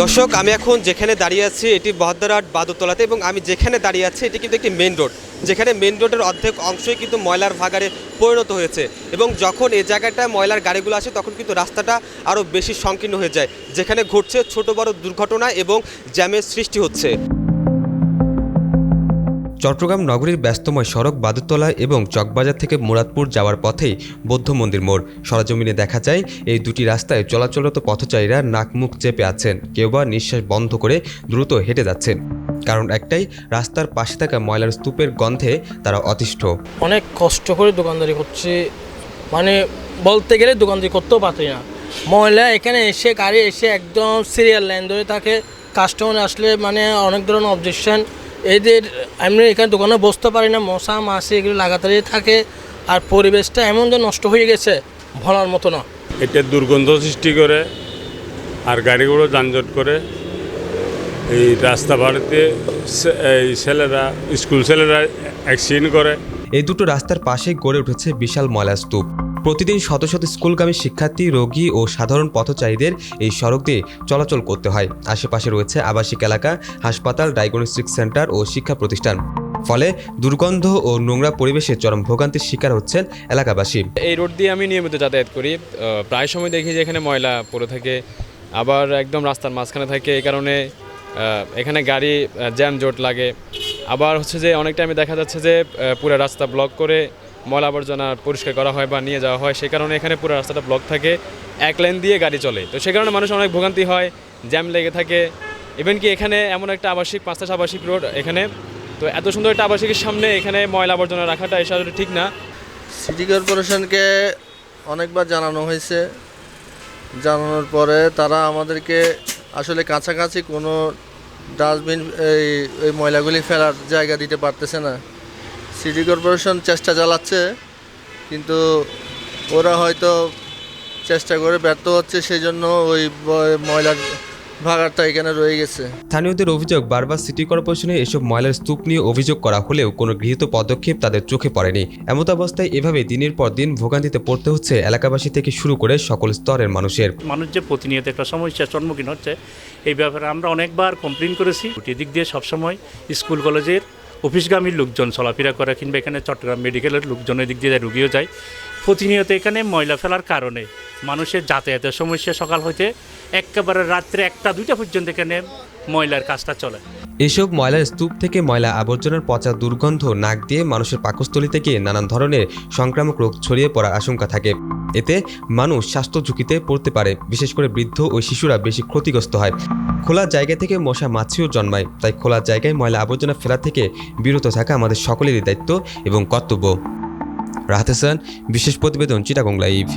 দর্শক, আমি এখন যেখানে দাঁড়িয়ে আছি, এটি বহদ্দারহাট বাদুতলাতে এবং আমি যেখানে দাঁড়িয়ে আছি, এটি কিন্তু একটি মেন রোড যেখানে মেন রোডের অর্ধেক অংশই কিন্তু ময়লার ভাগারে পরিণত হয়েছে এবং যখন এই জায়গাটায় ময়লার গাড়িগুলো আসে, তখন কিন্তু রাস্তাটা আরও বেশি সংকীর্ণ হয়ে যায়, যেখানে ঘটছে ছোট বড় দুর্ঘটনা এবং জ্যামের সৃষ্টি হচ্ছে। চট্টগ্রাম নগরীর ব্যস্তময় সড়ক বাদুতলা এবং চকবাজার থেকে মুরাদপুর যাওয়ার পথেই বৌদ্ধ মন্দির মোড়। সরজমিনে দেখা যায়, এই দুটি রাস্তায় চলাচলরত পথচারীরা নাক মুখ চেপে আছেন। কেউ বা নিঃশ্বাস বন্ধ করে দ্রুত হেঁটে যাচ্ছেন। কারণ একটাই, রাস্তার পাশে থাকা ময়লার স্তূপের গন্ধে তারা অতিষ্ঠ। অনেক কষ্ট করে দোকানদারি করছে। মানে বলতে গেলে দোকানদারি করতেও পারি না। ময়লা এখানে এসে, গাড়ি এসে একদম সিরিয়াল লাইন ধরে থাকে। কাস্টমার আসলে মানে অনেক ধরনের অবজেকশন এদের আমি এখানে দোকানে বসতে পারি না, মশা, মাছি এগুলো লাগাতারই থাকে, আর পরিবেশটা এমন যে নষ্ট হয়ে গেছে, ভলার মতো না। এটা দুর্গন্ধ সৃষ্টি করে, আর গাড়িগুলো যানজট করে। এই রাস্তা বাড়িতে এই ছেলেরা, স্কুল ছেলেরা অ্যাক্সিডেন্ট করে। এই দুটো রাস্তার পাশেই গড়ে উঠেছে বিশাল ময়লার স্তূপ। প্রতিদিন শত শত স্কুলগামী শিক্ষার্থী, রোগী ও সাধারণ পথচারীদের এই সড়ক দিয়ে চলাচল করতে হয়। আশেপাশে রয়েছে আবাসিক এলাকা, হাসপাতাল, ডায়াগনস্টিক সেন্টার ও শিক্ষা প্রতিষ্ঠান। ফলে দুর্গন্ধ ও নোংরা পরিবেশে চরম ভোগান্তির শিকার হচ্ছেন এলাকাবাসী। এই রোড দিয়ে আমি নিয়মিত যাতায়াত করি। প্রায় সময় দেখি যে এখানে ময়লা পড়ে থাকে, আবার একদম রাস্তার মাঝখানে থাকে। এই কারণে এখানে গাড়ি জ্যাম জোট লাগে। আবার হচ্ছে যে অনেক টাইমে দেখা যাচ্ছে যে পুরো রাস্তা ব্লক করে ময়লা আবর্জনা পরিষ্কার করা হয় বা নিয়ে যাওয়া হয়, সে কারণে এখানে পুরো রাস্তাটা ব্লক থাকে। এক লাইন দিয়ে গাড়ি চলে। তো সে কারণে মানুষ অনেক ভোগান্তি হয় জ্যাম লেগে থাকে। ইভেন কি এখানে এমন একটা আবাসিক পাঁচটা আবাসিক রোড এখানে। তো এত সুন্দর একটা আবাসিকের সামনে এখানে ময়লা আবর্জনা রাখাটা এসব ঠিক না। সিটি কর্পোরেশনকে অনেকবার জানানো হয়েছে। জানানোর পরে তারা আমাদেরকে আসলে কাছাকাছি কোনো ডাস্টবিন এই ওই ময়লাগুলি ফেলার জায়গা দিতে পারতেছে না। সিটি কর্পোরেশন চেষ্টা চালাচ্ছে, কিন্তু ওরা হয়তো চেষ্টা করে ব্যর্থ হচ্ছে সেই জন্য ওই ব- ভাগারটা এখানে রয়ে গেছে। স্থানীয়দের অভিযোগ বারবার সিটি কর্পোরেশনে এসব ময়লার স্তূপ নিয়ে অভিযোগ করা হলেও কোনো গৃহীত পদক্ষেপ তাদের চোখে পড়েনি। এমত অবস্থায় এভাবে দিনের পর দিন ভোগান্তিতে পড়তে হচ্ছে এলাকাবাসী থেকে শুরু করে সকল স্তরের মানুষের। মানুষ যে প্রতিনিয়ত একটা সমস্যার সম্মুখীন হচ্ছে এই ব্যাপারে আমরা অনেকবার কমপ্লেন করেছি। দিক দিয়ে সবসময় স্কুল কলেজের অফিসগামী লোকজন চলাফেরা করে কিংবা এখানে চট্টগ্রাম মেডিকেলের লোকজন এদিক দিয়ে রুগীও যায়। প্রতিনিয়ত এখানে ময়লা ফেলার কারণে মানুষের যাতায়াতের সমস্যা সকাল হইতে একেবারে রাত্রে একটা, দুইটা পর্যন্ত এখানে ময়লার কাজটা চলে। এসব ময়লার স্তূপ থেকে ময়লা আবর্জনার পচা দুর্গন্ধ নাক দিয়ে মানুষের পাকস্থলী থেকে নানান ধরনের সংক্রামক রোগ ছড়িয়ে পড়ার আশঙ্কা থাকে। এতে মানুষ স্বাস্থ্য ঝুঁকিতে পড়তে পারে, বিশেষ করে বৃদ্ধ ও শিশুরা বেশি ক্ষতিগ্রস্ত হয়। খোলা জায়গা থেকে মশা মাছিও জন্মায়, তাই খোলা জায়গায় ময়লা আবর্জনা ফেলা থেকে বিরত থাকা আমাদের সকলেরই দায়িত্ব এবং কর্তব্য। রাহাত হাসান বিশেষ প্রতিবেদন চিটাগং লাইভ।